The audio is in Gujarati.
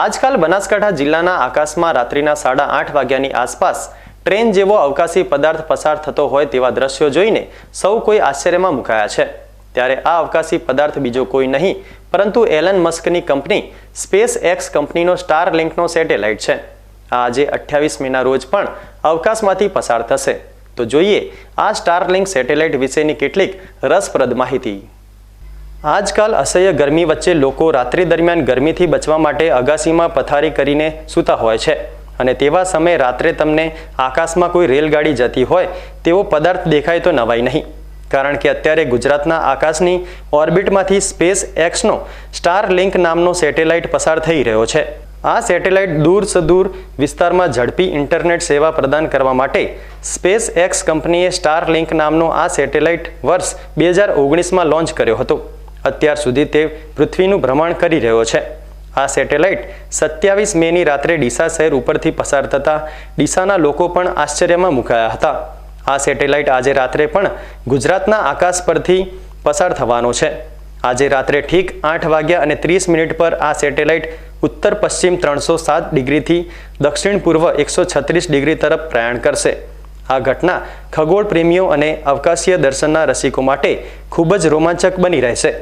આજકાલ બનાસકાંઠા જિલ્લાના આકાશમાં રાત્રિના સાડા આઠ વાગ્યાની આસપાસ ટ્રેન જેવો અવકાશી પદાર્થ પસાર થતો હોય તેવા દ્રશ્યો જોઈને સૌ કોઈ આશ્ચર્યમાં મુકાયા છે. ત્યારે આ અવકાશી પદાર્થ બીજો કોઈ નહીં, પરંતુ એલન મસ્કની કંપની સ્પેસ એક્સ કંપનીનો સ્ટાર લિંકનો સેટેલાઇટ છે. આ આજે અઠ્યાવીસ મેના રોજ પણ અવકાશમાંથી પસાર થશે. તો જોઈએ આ સ્ટાર લિંક સેટેલાઇટ વિશેની કેટલીક રસપ્રદ માહિતી. આજકાલ અસહ્ય ગરમી વચ્ચે લોકો રાત્રિ દરમિયાન ગરમીથી બચવા માટે અગાસીમાં પથારી કરીને સૂતા હોય છે. અને તેવા સમયે રાત્રે તમને આકાશમાં કોઈ રેલગાડી જતી હોય, તેવો પદાર્થ દેખાય તો નવાય નહીં. કારણ કે અત્યારે ગુજરાતના આકાશની ઓર્બિટમાંથી સ્પેસ એક્સનો સ્ટાર લિંક નામનો સેટેલાઇટ પસાર થઈ રહ્યો છે. આ સેટેલાઇટ દૂર સદૂર વિસ્તારમાં ઝડપી ઇન્ટરનેટ સેવા પ્રદાન કરવા માટે સ્પેસ એક્સ કંપનીએ સ્ટાર લિંક નામનો આ સેટેલાઇટ વર્ષ બે હજાર ઓગણીસમાં લોન્ચ કર્યો હતો. અત્યાર સુધી તે પૃથ્વીનું ભ્રમણ કરી રહ્યો છે. આ સેટેલાઇટ સત્યાવીસ મેની રાત્રે ડીસા શહેર ઉપરથી પસાર થતા ડીસાના લોકો પણ આશ્ચર્યમાં મુકાયા હતા. આ સેટેલાઇટ આજે રાત્રે પણ ગુજરાતના આકાશ પરથી પસાર થવાનો છે. આજે રાત્રે ઠીક આઠ વાગ્યા અને ત્રીસ મિનિટ પર આ સેટેલાઇટ ઉત્તર પશ્ચિમ ત્રણસો સાત ડિગ્રીથી દક્ષિણ પૂર્વ એકસો છત્રીસ ડિગ્રી તરફ પ્રયાણ કરશે. આ ઘટના ખગોળ પ્રેમીઓ અને અવકાશીય દર્શનના રસિકો માટે ખૂબ જ રોમાંચક બની રહેશે.